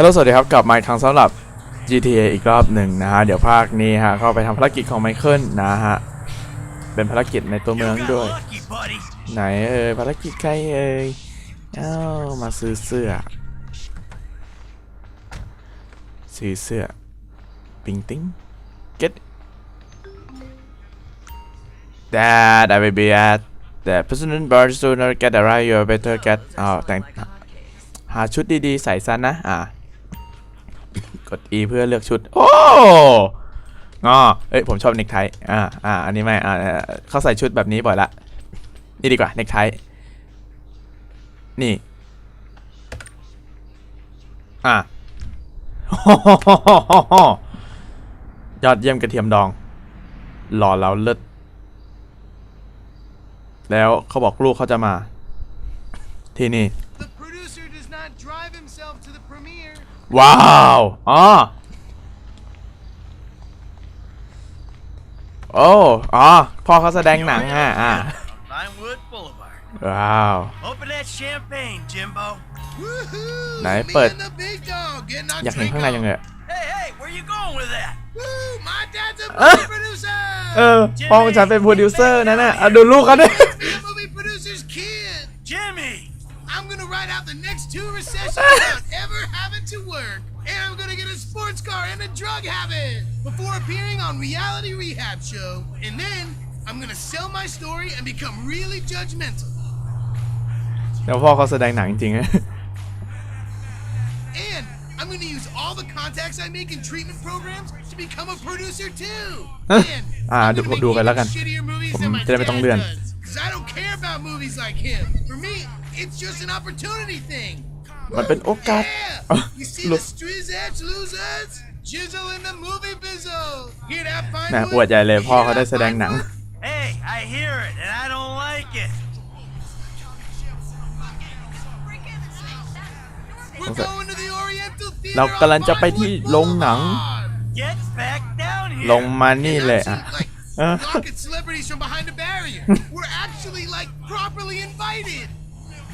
ลโหลสวัสดีครับกลับมาอีกครั้งสำหรับ GTA อีกรอบหนึ่งนะฮะ เดี๋ยวภาคนี้ฮะ เข้าไปทำภารกิจของไมเคิลนะฮะ เป็นภารกิจในตัวเมืองด้วย ไหนเอ่ยภารกิจใครเอ่ยเอ้ามาซื้อเสื้อ ซื้อเสื้อ ปิงติ้ง get that I will be at the president bar sooner get a r i g h t you better get อ๋อแต่งหาชุดดีๆ ใส่ซะนะอ่ากด E เพื่อเลือกชุด โอ้งอเอ้ยผมชอบเน็กไท อ่า อ่า อันนี้ไม่ อ่า เขาใส่ชุดแบบนี้บ่อยละ นี่ดีกว่า เน็กไท นี่ อ่่ยอดเยี่ยมกระเทียมดอง หล่อ แล้วเลิศ แล้วเขาบอกลูกเขาจะมา ที่นี่ว้าวอ๋อโอ้อ๋อพ่อเขาแสดงหนังอ่ะ อ่ะว้าวไหนเปิด อยากเห็นข้างในยังไงเออ พ่อของฉันเป็นโปรดิวเซอร์นะเนี่ะอดูลูกเขาดิ two recessions without ever having to work, and I'm gonna get a sports car and a drug habit before appearing on Reality Rehab Show, and then I'm gonna sell my story and become really judgmental. แล้วพ่อเขาแสดงหนังจริงนะ And I'm gonna use all the contacts I make in treatment programs to become a producer too. And อ่า ah, I'm ดู gonna make ดูกันแล้วกัน even shittier movies ผม than my จะได้ไม่ต้อง dad เลื่อน does. Because I don't care about movies like him. For me, it's just an opportunity thing. มันเป็นโอกาส Yeah! You see the Look. streets edge losers? Jizzle in the movie bizzle. Hear that, Pinewood? นะอวดใหญ่เลยพ่อเขาได้แสดงหนัง Hey, I hear it, and I don't like it. We're going to the Oriental Theater เรากำลังจะไปที่โรงหนัง on Pinewood Boulevard. Get back down here. ลงมานี่เลยอ่ะ Seems like Rocket celebrities from behind a barrier. We're actually like properly invited.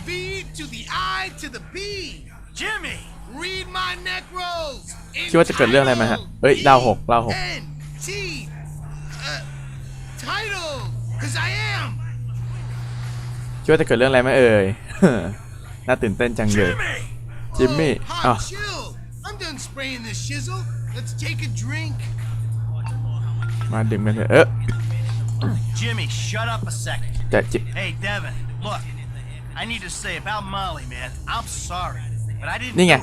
B to the I to the B. Jimmy, read my neck rolls. คิดว่าจะเกิดเรื่องอะไรไหมฮะเอ้ยดาวหกดาวหก N T title cause I am คิดว่าจะเกิดเรื่องอะไรไหมเอ่ยน่าตื่นเต้นจังเลย Jimmy. Oh, hot Oh. chill. I'm done spraying this shizzle. Let's take a drink. มาดึงมันเถอะเออ Jimmy, shut up a second. จะจิ Hey, Devin, look. I need to say about Molly, man. I'm sorry, but I didn't นี่ไง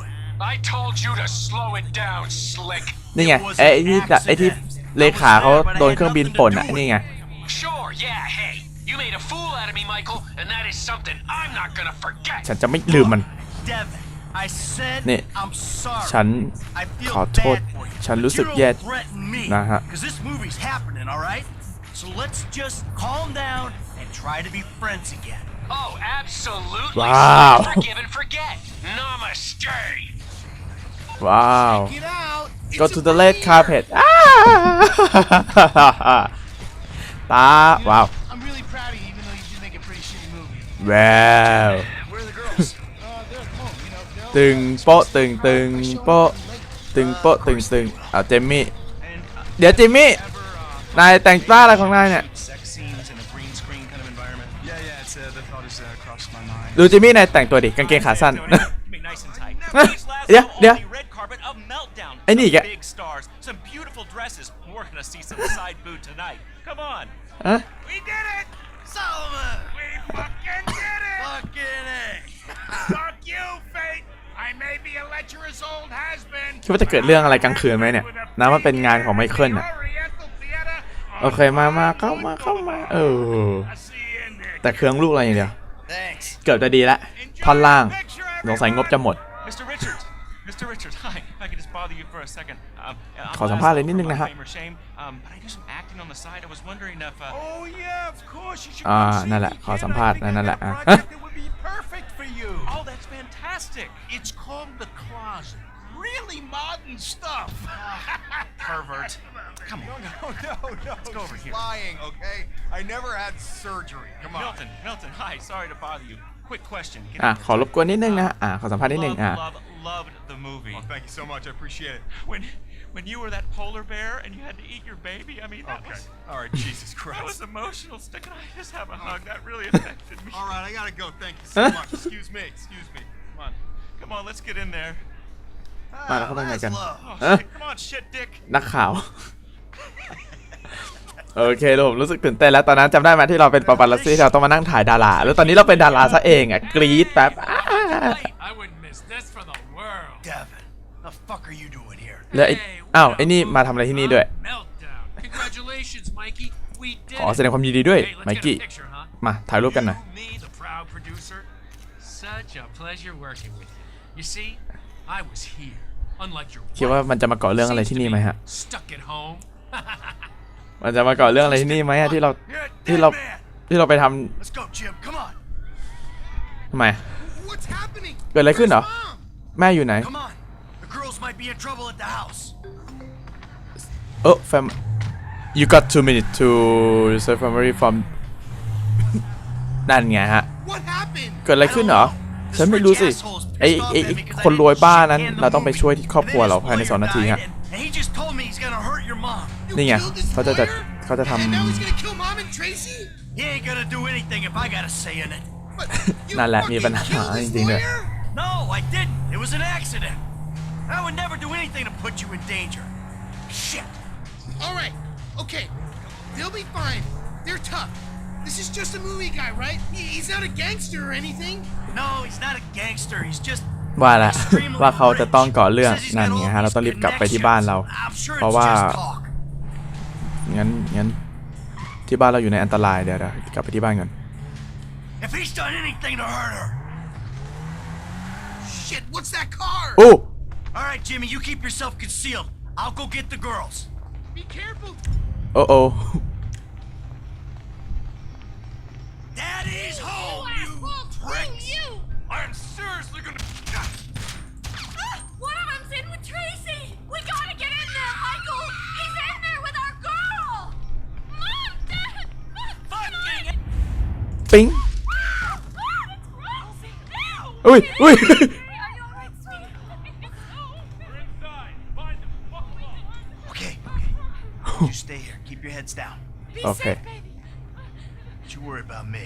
I told you to slow it down, slick. นี่ไงไอ้ที่ไอ้ที่เลขาเขาโดนเครื่องบินป่นอ่ะนี่ไง Sure, yeah, hey. You made a fool out of me, Michael, and that is something I'm not gonna forget. ฉันจะไม่ลืมมัน Devin, นี่ฉันขอโทษฉันรู้สึกแย่นะฮะว้าวว้าว go to the red carpet ตาว้าวว้าวตึงโปตึงตึงโปตึงโปตึงตึงอ่ะเจมมี่เดี๋ยวเจมมี่นาย แต่งต้าอะไรของนายเนี่ยดูเจมี่นาย แต่งตัวดิกางเกงขาสั้นเดี๋ยวเดี๋ยวไอ้นี่แกอะคิดว่าจะเกิดเรื่องอะไรกลางคืนไหมเนี่ยนะมันเป็นงานของไมเคิลอ่ะโอเคมามาเข้ามา เข้ามา เออ แต่เครื่องลูกอะไรอย่างเดียว เกือบจะดีละท่อนล่างสงสัยงบจะหมด ขอสัมภาษณ์เลยนิดนึงนะฮะอ่า นั่นแหละ ขอสัมภาษณ์ นั่นแหละอ่ะ really modern stuff. Pervert. Come on. No, no, no, no. Let's go over She's here. lying, okay? I never had surgery. Come on. Milton, Milton, hi. Sorry to bother you. Quick question. Get อ่ะขอรบกวนนิดนึงนะฮะอ่ะขอสัมภาษณ์นิดนึงอ่ะ ah, ah. Love, loved the movie. Oh, thank you so much. I appreciate it. When, when you were that polar bear and you had to eat your baby, I mean, that Okay. was All right, Jesus that was emotional. Stick and I just have a oh. hug. That really affected me. All right, I gotta go. Thank you so much. Excuse me. Excuse me. Come on. Come on, let's get in there. มาแล้วเข้าไปไหนกันนักข่าวโอเคผมรู้สึกตื่นเต้นแล้วตอนนั้นจำได้ไหมที่เราเป็นปาปาลัสซี่เราต้องมานั่งถ่ายดารา แล้วตอนนี้เราเป็นดาราซะเองอ่ะกรี๊ดแป๊บแล้วไอ้อ้าวไอ้นี่มาทำอะไรที่นี่ด้วย ขอแสดงความยินดีด้วยไมกี้ มาถ่ายรูปกันหน่อยคิดว่ามันจะมาก่อเรื่องอะไรที่นี่ไหมฮะมันจะมาก่อเรื่องอะไรที่นี่ไหมฮะที่เราที่เราที่เราไปทำทำไมเกิดอะไรขึ้นเหรอแม่อยู่ไหนเออแฟม you got two minutes to s a v e family from นั่นไงฮะเกิดอะไรขึ้นเหรอฉันไม่รู้สิไอ้ไอ้คนรวยบ้านั้นเราต้องไปช่วยที่ครอบครัวเราภายในสองนาทีฮะนี่ไงเขาจะจะเขาจะทำนั่นแหละมีปัญหาจริงๆเลย t ว่าละว่าเขาจะต้องก่อเรื่องนั่นไงฮะเราต้องรีบกลับไปที่บ้านเราเพราะว่างั้นงั้นที่บ้านเราอยู่ในอันตรายเดี๋ยวเกลับไปที่บ้านก่อนโอ้โอ้ a l right, Jimmy, you keep yourself concealed. I'll go get the girls. Be careful. Uh oh. Bing. Oh, wait, wait. okay, okay. You stay here. Keep your heads down. Be okay. Safe, baby. Don't you worry about me.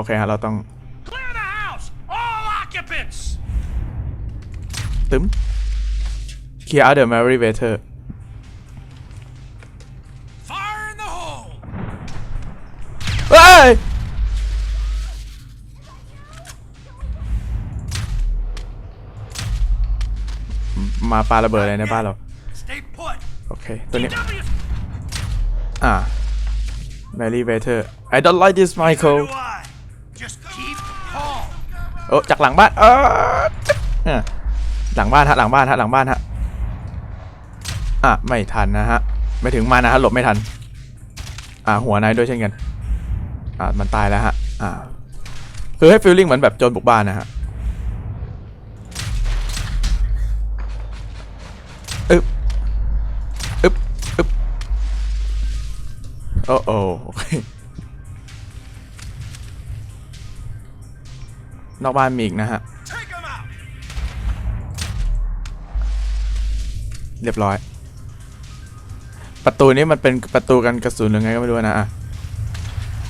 Okay ฮะเราต้อง Clear the house. All occupants. ตึม Clear out the merry waiter. มาปาระเบิดอะไรในบ้านเราโอเคตัวนี้อ่ารี่เวเธอร์ I don't like this Michael โอ้จากหลังบ้านเออหลังบ้านฮะหลังบ้านฮะหลังบ้านฮะอ่ะไม่ทันนะฮะไม่ถึงมานะฮะหลบไม่ทันอ่าหัวนายด้วยเช่นกันอ่ามันตายแล้วฮะอ่าคือให้ฟีลลิ่งเหมือนแบบโจรบุกบ้านนะฮะอ้โอนอกบ้านมีอีกนะฮะเรียบร้อย ประตูนี้มันเป็นประตูกันกระสุนหรือไงก็ไม่รู้นะอ่ะ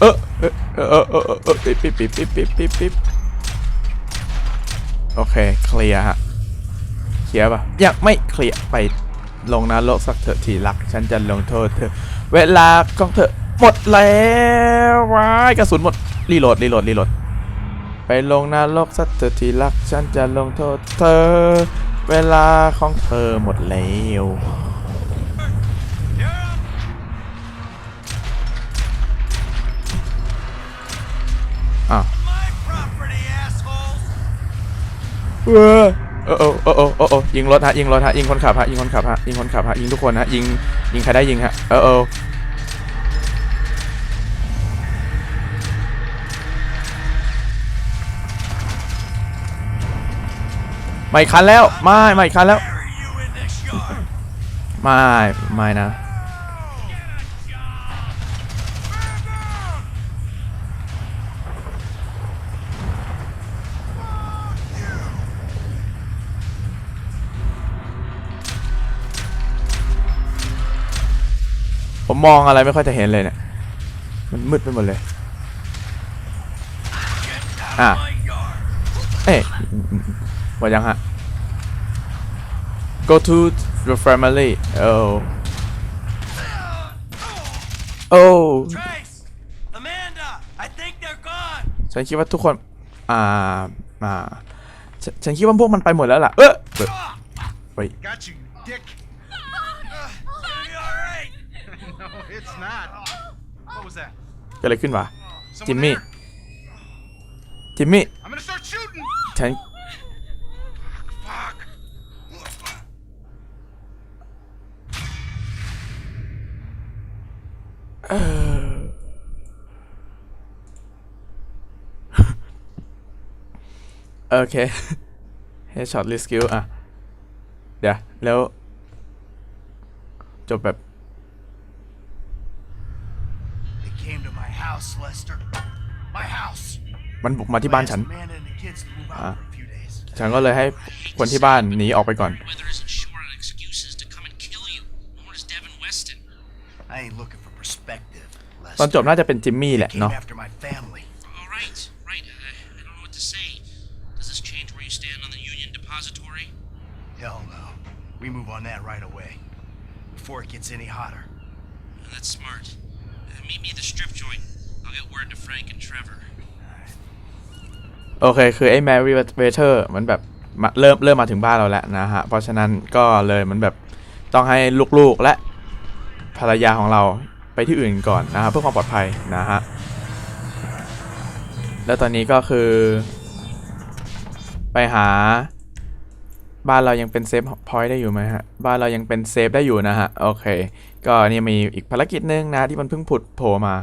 เออเออเออเออเออเออปิ๊บปิ๊บปิ๊บปิ๊บปิ๊บปิ๊บปิ๊บโอเคเคลียร์ฮะเคลียร์ป่ะยังไม่เคลียร์ไปลงนรกสักเถอะทีรัก ฉันจะลงโทษเธอเวลาก็เถอะหมดแล้วว้ายกระสุนหมด รีโหลดรีโหลดรีโหลดไปลงนรกสักเถอะที่รักฉันจะลงโทษเธอ เวลาของเธอหมดแล้วอ้าวเออโอ้โอ้โอ้โอ้โอ้อยิงรถฮะยิงรถฮะยิงคนขับฮะยิงคนขับฮะยิงคนขับฮะยิงทุกคนฮะยิงยิงใครได้ยิงฮะโอ้โอ้ไม่คันแล้วไม่ไม่คันแล้ว ไม่ไม่นะมองอะไรไม่ค่อยจะเห็นเลยเนี่ย มันมืดไปหมดเลย อ่ะเอ๊ยว่ายังฮะ go to your family โอ้โอ้ฉันคิดว่าทุกคน อ่า อ่าฉันคิดว่าพวกมันไปหมดแล้วล่ะ เออไปเกิดอะไรขึ้นวะจิมมี่ จิมมี่ฉันโอเคเฮดช็อตรีสกิลอ่ะเดี๋ยว แล้ว จบแบบมันบุกมาที่บ้านฉันฉันก็เลยให้คนที่บ้านหนีออกไปก่อนตอนจบน่าจะเป็นจิมมี่แหละเนาะโอเค คือ ไอ้แมรี่เวเทอร์ มันแบบเริ่มเริ่มมาถึงบ้านเราแล้วนะฮะ เพราะฉะนั้นก็เลย มันแบบต้องให้ลูกๆและภรรยาของเราไปที่อื่นก่อนนะฮะเพื่อความปลอดภัย นะฮะ แล้วตอนนี้ก็คือ ไปหา บ้านเรายังเป็นเซฟพอยต์ได้อยู่ไหมฮะบ้านเรายังเป็นเซฟได้อยู่นะฮะโอเคก็นี่มีอีกภารกิจนึงนะ ที่มันเพิ่งผุดโผล่มา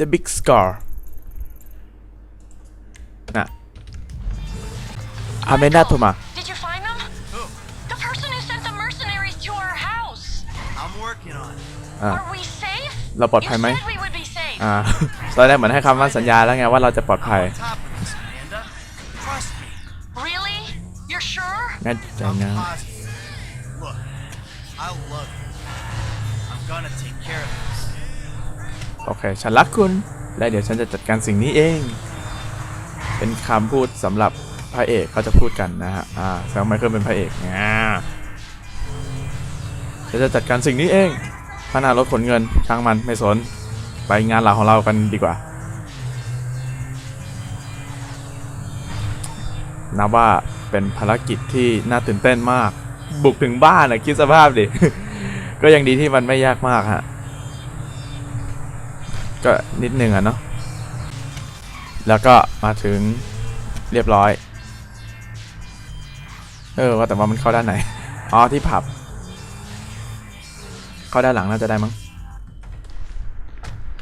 the big scar นะอาเมน่าโทรมาเราปลอดภัยไหมอาตอนแรกเหมือนให้คำว่าสัญญาแล้วไงว่าเราจะปลอดภัยแน่ใจนะโอเคฉันรักคุณ และเดี๋ยวฉันจะจัดการสิ่งนี้เอง เป็นคำพูดสำหรับพระเอกเขาจะพูดกันนะฮะอ่าแซมไมเคิลเป็นพระเอกนะฉันจะจัดการสิ่งนี้เองพนารถขนเงินช่างมันไม่สนไปงานหลักของเรากันดีกว่านับว่าเป็นภารกิจที่น่าตื่นเต้นมาก บุกถึงบ้านนะคิดสภาพดิ ก็ยังดีที่มันไม่ยากมากฮะก็นิดนึงอะเนาะ แล้วก็มาถึงเรียบร้อย เออว่าแต่ว่ามันเข้าด้านไหน อ๋อที่ผับ เข้าด้านหลังน่าจะได้มั้ง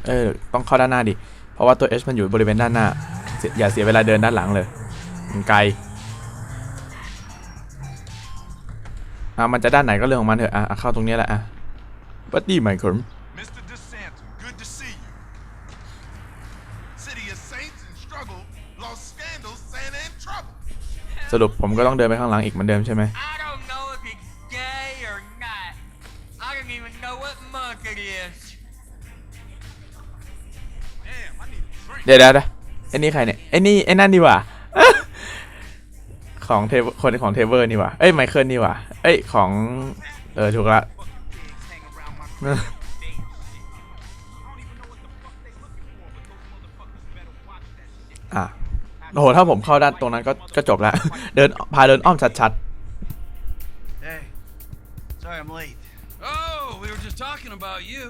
เออต้องเข้าด้านหน้าดิ เพราะว่าตัวเชมันอยู่บริเวณด้านหน้า อย่าเสียเวลาเดินด้านหลังเลยมันไกล อ่ะมันจะด้านไหนก็เรื่องของมันเถอะ อ่ะเข้าตรงนี้แหละ อ่ะวัดดี้ไมเคับสรุปผมก็ต้องเดินไปข้างหลังอีกเหมือนเดิมใช่ไหมเดี๋ยวเดี๋ยวไอ้นี่ใครเนี่ยไอ้นี่ไอ้นั่นดีว่ะของเทคนของเทเวอร์นี่ว่ะเอ้ยไมเคิลนี่ว่ะเอ้ยของเออถูกละ อ่ะโอ้โห ถ้าผมเข้าด้านตรงนั้นก็ก็จบละเดินพาเดินอ้อมชัดๆ Hey, sorry I'm late. Oh, we were just talking about you.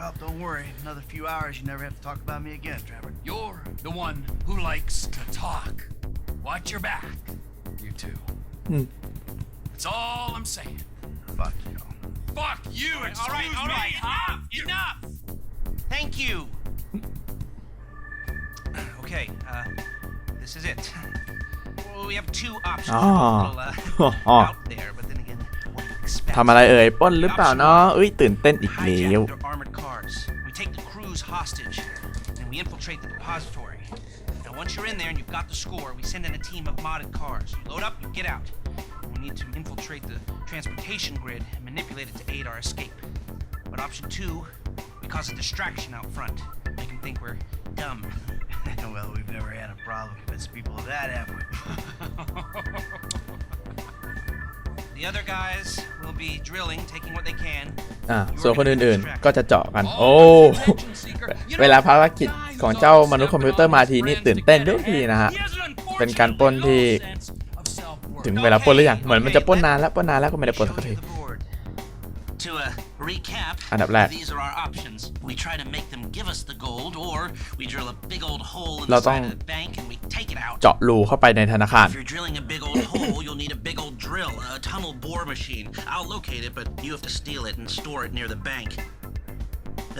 Oh, don't worry. Another few hours, you never have to talk about me again, Trevor. You're the one who likes to talk. Watch your back, you t o o Hmm. That's all I'm saying. Fuck you. Fuck you! All right, excuse all right, all right. Enough! Enough! Thank you. okay, uh, This is it. Well, we have two options. อ๋อ ah. uh, ah. out there, but then again, what We take the crews hostage, and we infiltrate the depository. Now, once you're in there and you've got the score, we send in a team of modded cars. You load up, you get out. We need to infiltrate the transportation grid and manipulate it to aid our escape. But option two, we cause a distraction out front. Make them think we're dumb. well, we've never had a problem convincing people of that, have we? the other guys will be drilling, taking what they can. อ่าส่วนคนอื่นๆก็จะเจาะกัน โอ้เวลาภารกิจของเจ้ามนุษย์คอมพิวเตอร์มาทีนี่ตื่นเต้นทุกทีนะฮะเป็นการป้นที่ ถึงเวลาป้นหรือยังเหมือนมันจะป้นนานแล้วป้นนานแล้วก็ไม่ได้ป้นสักที Recap. These are our options. We try to make them give us the gold, or we drill a big old hole เราต้อง inside of the bank and we take it out. เจาะรูเข้าไปในธนาคาร If you're drilling a big old hole, you'll need a big old drill, a tunnel bore machine. I'll locate it, but you have to steal it and store it near the bank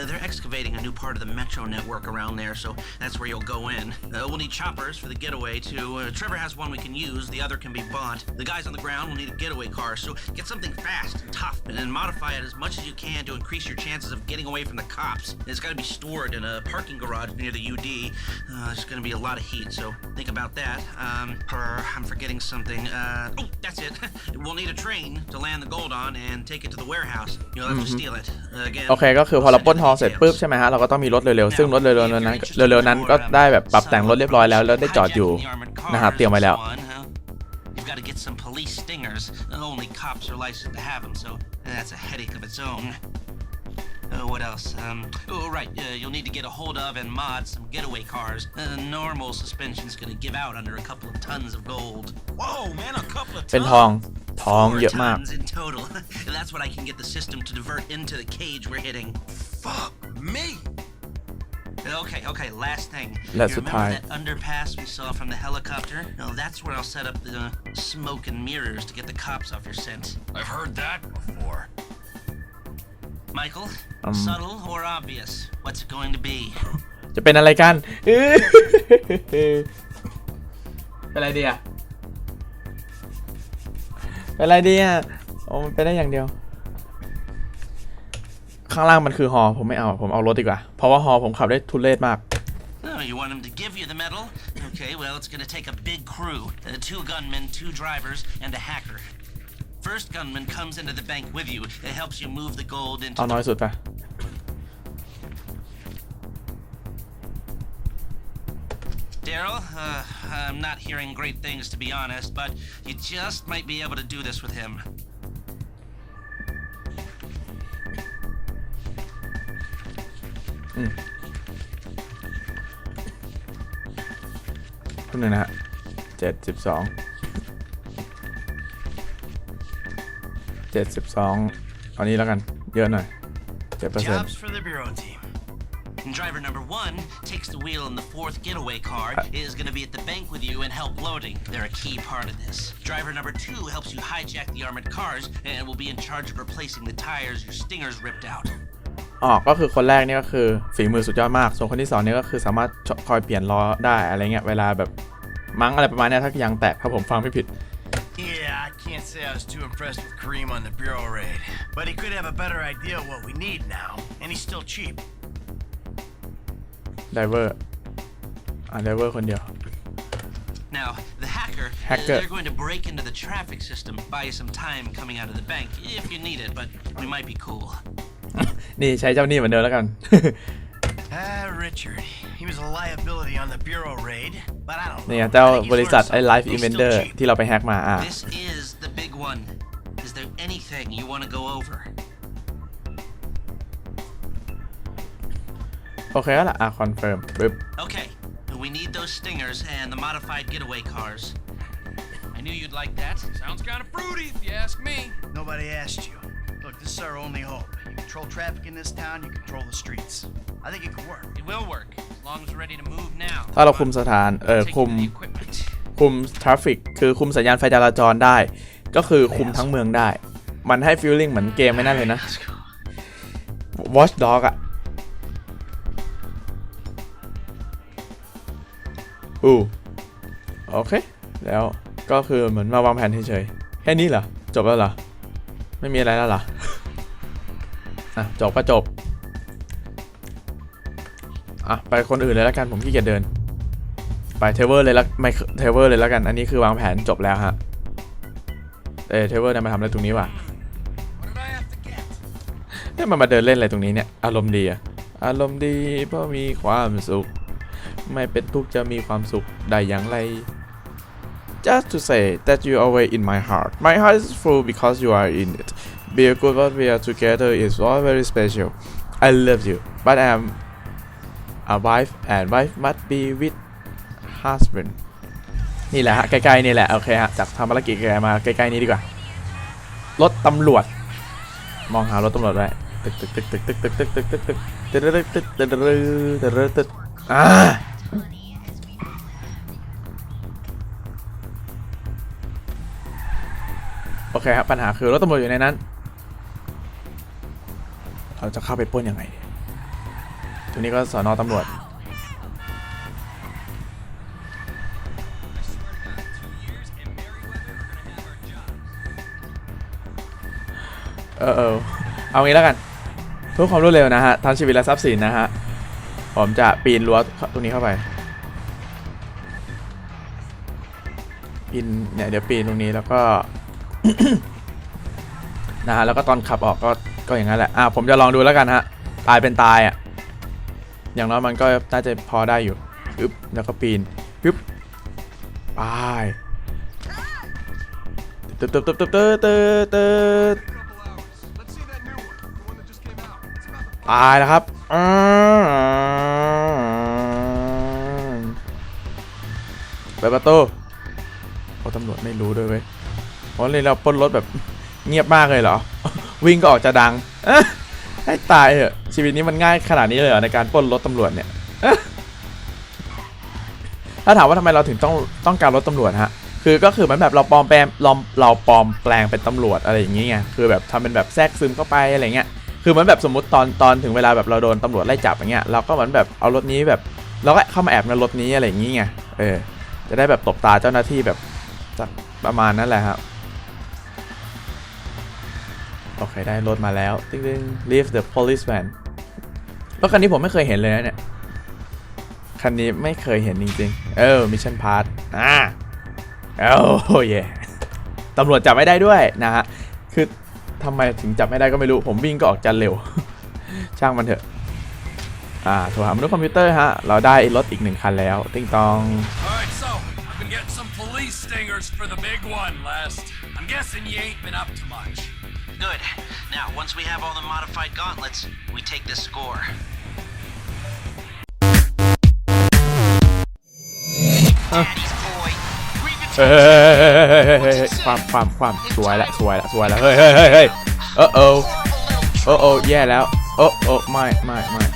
they're excavating a new part of the metro network around there, so that's where you'll go in. Uh, we'll need choppers for the getaway, too. Uh, Trevor has one we can use, the other can be bought. The guys on the ground will need a getaway car, so get something fast and tough, and then modify it as much as you can to increase your chances of getting away from the cops. It's gotta be stored in a parking garage near the UD. Uh, there's gonna be a lot of heat, so think about that. Um, brr, I'm forgetting something. Uh, oh, that's it. we'll need a train to land the gold on and take it to the warehouse. You'll have mm-hmm. to steal it. Uh, again. Okay, ก็คือพอเราปล้นท พอเสร็จปุ๊บใช่ไหมฮะเราก็ต้องมีรถเร็วๆซึ่งรถเร็วๆนั้นเร็วๆนั้นก็ได้แบบปรับแต่งรถเรียบร้อย แล้วแล้วได้จอดอยู่นะฮะเตรียมไว้แล้ว เป็นทองทองเยอะมาก Fuck me. Okay, okay, last thing. That's you remember that underpass we saw from the helicopter? No, that's where I'll set up the smoke and mirrors to get the cops off your scent. I've heard that before. Michael, um. subtle or obvious? What's it going to be? จะเป็นอะไรกันเป็นอะไรดีอ่ะเป็นอะไรดีอ่ะโอ้มันเป็นได้อย่างเดียว ข้างล่างมันคือฮอผมไม่เอา Oh, you want him to give you the medal? Okay, well, it's gonna take a big crew. Uh, two gunmen, two drivers, and a hacker. First gunman comes into the bank with you. It helps you move the gold into... the... เอาน้อยสุดไปเดร i l uh, I'm not hearing great things to be honest, but you just might be able to do this with him. คนหนึ่งนะฮะเจ็ดสิบสองเจ็ดสิบสองเอานี้แล้วกัน Jobs for the bureau team. Driver number one takes the wheel in the fourth getaway car, uh. is going to be at the bank with you and help loading. They're a key part of this. Driver number two helps you hijack the armored cars and will be in charge of replacing the tires your stingers ripped out. ออกก็คือคนแรกนี่ก็คือฝีมือสุดยอดมาก ส่วนคนที่2นี่ก็คือสามารถคอยเปลี่ยนล้อได้อะไรเงี้ย เวลาแบบมั้งอะไรประมาณนี้ถ้ายางแตกถ้าผมฟังไม่ผิด Yeah, I can't say I was too impressed with Kareem on the Bureau raid, but he could have a better idea of what we need now, and he's still cheap. ไดเวอร์อ่าไดเวอร์คนเดียว Now, the hacker, hacker, they're going to break into the traffic system, buy you some time coming out of the bank if you need it, but we might be cool. นี่ใช้เจ้านี่เหมือนเดิมแล้วกัน ah, Richard. He was a liability on the bureau raid, but I don't นี่ Life Inventor ที่เราไปแฮกมาอ่ะ This is the big one. Is there anything you want to go over? โอเคแล้วล่ะอ่ะคอนเฟิร์มปึ๊บ Okay. We need those stingers and the modified getaway cars. I knew you'd like that. Sounds kind of fruity if you ask me. Nobody asked you. This is our only hope. You control traffic in this town, you control the streets. I think it can work. It will work, as long as we're ready to move now. ถ้าเราคุมสถานเอ่อคุมคุมทราฟิกคือคุมสัญญาณไฟจราจรได้ ก็คือคุมทั้งเมืองได้ มันให้ฟีลลิ่งเหมือนเกมไม่น่าเลยนะ Watch Dog อะ่ะอู้โอเค แล้วก็คือเหมือนมาวางแผนเฉยๆแค่นี้เหรอ จบแล้วเหรอไม่มีอะไรแล้วหรอ อ่ะ จบก็จบ อ่ะ ไปคนอื่นเลยแล้วกันผมขี้เกียจเดิน ไปเทเวอร์เลยละไม่เทเวอร์เลยแล้วกัน อันนี้คือวางแผนจบแล้วฮะ เอเทเวอร์เนี่ยมาทำอะไรตรงนี้วะเนี่ยมันมาเดินเล่นอะไรตรงนี้เนี่ย อารมณ์ดีอะอารมณ์ดี เพราะมีความสุข ไม่เป็นทุกข์จะมีความสุข ได้อย่างไร just to say that you are always in my heart. My heart is full because you are in it. Be a good what we are together is all very special. I love you, but I am a wife and wife must be with husband. นี่แหละฮะใกล้ๆนี่แหละโอเคฮะจากทำภารกิจแกมาใกล้ๆนี้ดีกว่ารถตำรวจมองหารถตำรวจไว้ตึกตึกตึกตึกตึกตึกตึกตึกตึกตึกตึกตึกตึกตึกตึกตึกตึกตึกโอเคครับปัญหาคือรถตำรวจอยู่ในนั้นเราจะเข้าไปป้นยังไงทีนี้ก็สอนอตำรวจ เออเออเอางี้แล้วกันเพื่อความรวดเร็วนะฮะทั้งชีวิตและทรัพย์สินนะฮะ ผมจะปีนรั้วตรงนี้เข้าไป ปีน เนี่ย เดี๋ยวปีนตรงนี้แล้วก็นะฮะแล้วก็ตอนขับออกก็ก็อย่างนั้นแหละอ่ะผมจะลองดูแล้วกันฮะ ตายเป็นตายอ่ะอย่างน้อยมันก็น่าจะพอได้อยู่อึ๊บแล้วก็ปีนปึ๊บายตึ๊ดตึ๊ดตึ๊ดตึ๊ดตึ๊ดตึ๊ดตึ๊ดตายแล้วครับอืมไปประตูโอ้ตำรวจไม่รู้ด้วยเว้ยเพราะเลยเราปล้นรถแบบเงียบมากเลยเหรอวิ่งก็ออกจะดังให้ตายเหอะชีวิตนี้มันง่ายขนาดนี้เลยเหรอในการปล้นรถตำรวจเนี่ยถ้าถามว่าทำไมเราถึงต้องต้องการรถตำรวจฮะคือก็คือมันแบบเราปลอมแปลงเราเราปลอมแปลงเป็นตำรวจอะไรอย่างเงี้ยคือแบบทำเป็นแบบแทรกซึมเข้าไปอะไรเงี้ยคือมันแบบสมมติตอน ตอนถึงเวลาแบบเราโดนตำรวจไล่จับอย่างเงี้ยเราก็เหมือนแบบเอารถนี้แบบ เราก็เข้ามาแอบในรถนี้อะไรอย่างเงี้ยเออจะได้แบบตบตาเจ้าหน้าที่แบบประมาณนั้นแหละครับโอเคได้รถมาแล้วตึ้งตึ้ง leave the policeman รถคันนี้ผมไม่เคยเห็นเลยนะเนี่ยคันนี้ไม่เคยเห็นจริงๆเออ mission p a s s อ่าโอ้ยตำรวจจับไม่ได้ด้วยนะฮะคือทำไมถึงจับไม่ได้ก็ไม่รู้ผมวิ่งก็ออกจันเร็ว ช่างมันเถอะอ่าโทรหามนุษย์คอมพิวเตอร์ฮะเราได้รถอีกหนึ่งคันแล้วติ้งตอง Police stingers for the big one, Les. I'm guessing you ain't been up to much. good. Now, once we have all the modified gauntlets, we take this score. Daddy's boy. Grievance- เฮ้ยเฮ้ยเฮ้ยเฮ้ยเฮ้ยเฮ้ยเฮ้ยความความความสวยละสวยละสวยละเฮ้ยเฮ้ยเฮ้ยเฮ้ยเออโอ้ Horrible little โอ้โอ้แย่แล้วโอ้โอ้ไม่ไม่ไม่